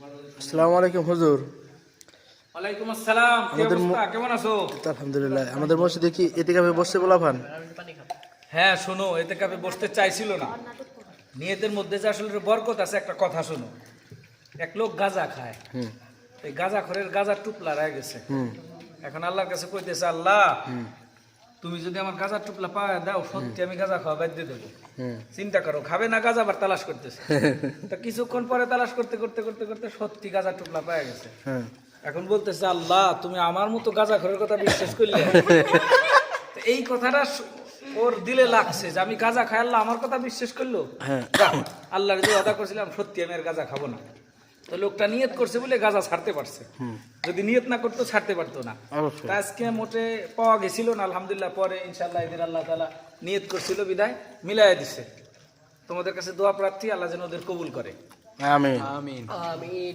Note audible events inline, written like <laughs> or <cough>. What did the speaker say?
আসসালামু আলাইকুম হুজুর। ওয়ালাইকুম আসসালাম আমাদের কেমন আছো? আলহামদুলিল্লাহ। আমাদের মসজিদে কি এতিকাফে বসছে বলাফান হ্যাঁ শোনো এতে কাপে বসতে চাইছিল না। নিয়তের মধ্যে যে আসলে বরকত আছে একটা কথা শোনো। এক লোক গাঁজা খায়। হুম। এই গাঁজা খরের গাঁজার টুপলা রয়ে গেছে। এখন আল্লাহর কাছে কইতেছে আল্লাহ তুমি যদি আমার গাঁজার টুপলা পাওয়া দাও সত্যি আমি গাঁজা খাওয়া বাদ দিয়ে দেবো। চিন্তা করো খাবে না গাঁজা আবার তালাশ করতেছে। <laughs> তা কিছুক্ষণ পরে তালাশ করতে করতে করতে করতে সত্যি গাঁজার টুপলা পাওয়া গেছে। হ্যাঁ। এখন বলতেছে আল্লাহ তুমি আমার মতো গাঁজা খরের কথা বিশ্বাস করলে? <laughs> এই কথাটা ওর দিলে লাগছে যে আমি গাঁজা খাই আল্লাহ আমার কথা বিশ্বাস করল? হ্যাঁ। আল্লাহর যে কথা করছিলাম সত্যি আমি আর গাঁজা খাব না। তো লোকটা নিয়ত করছে বলে গাঁজা ছাড়তে পারছে। যদি নিয়ত না করতো ছাড়তে পারতো না। তা আজকে মোটে পাওয়া গেছিল না আলহামদুলিল্লাহ পরে ইনশাল্লাহ এদের আল্লাহ তালা নিয়ত করছিল বিদায় মিলাই দিছে। তোমাদের কাছে দোয়া প্রার্থী আল্লাহ যেন ওদের কবুল করে। আমিন। আমিন।